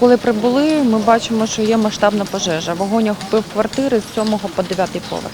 Коли прибули, ми бачимо, що є масштабна пожежа. Вогонь охопив квартири з 7 по 9 поверх.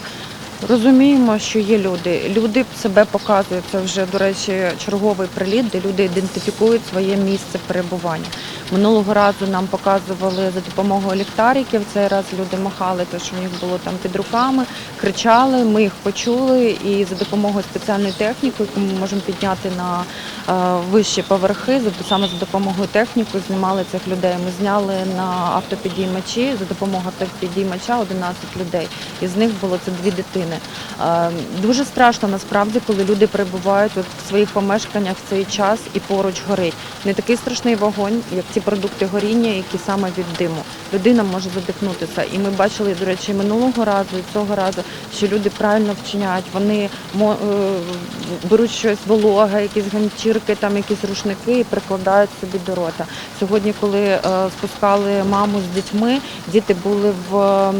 Розуміємо, що є люди. Люди себе показують. Це вже, до речі, черговий приліт, де люди ідентифікують своє місце перебування. Минулого разу нам показували за допомогою ліхтариків. Цей раз люди махали, те, що в них було там під руками, кричали. Ми їх почули, і за допомогою спеціальної техніки, яку ми можемо підняти на е, вищі поверхи, саме за допомогою техніки знімали цих людей. Ми зняли на автопідіймачі за допомогою автопідіймача 11 людей. Із них було це дві дитини. Е, Дуже страшно насправді, коли люди перебувають от в своїх помешканнях в цей час і поруч горить. Не такий страшний вогонь, як ті продукти горіння, які саме від диму. Людина може задихнутися. І ми бачили, до речі, минулого разу і цього разу, що люди правильно вчиняють. Вони е, беруть щось вологе, якісь ганчірки, там якісь рушники і прикладають собі до рота. Сьогодні, коли е, спускали маму з дітьми, діти були в.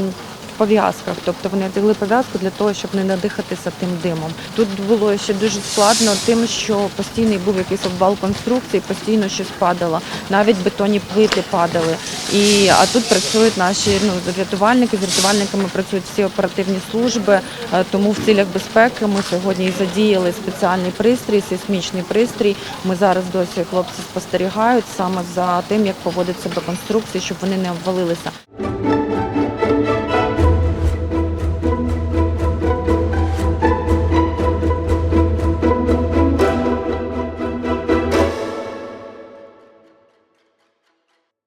Пов'язках, тобто вони одягли пов'язку для того, щоб не надихатися тим димом. Тут було ще дуже складно тим, що постійний був якийсь обвал конструкції, постійно щось падало, навіть бетонні плити падали. І а тут працюють наші ну рятувальники. З рятувальниками працюють всі оперативні служби. Е, Тому в цілях безпеки ми сьогодні задіяли спеціальний пристрій, сейсмічний пристрій. Ми зараз досі хлопці спостерігають саме за тим, як поводить себе конструкції, щоб вони не обвалилися.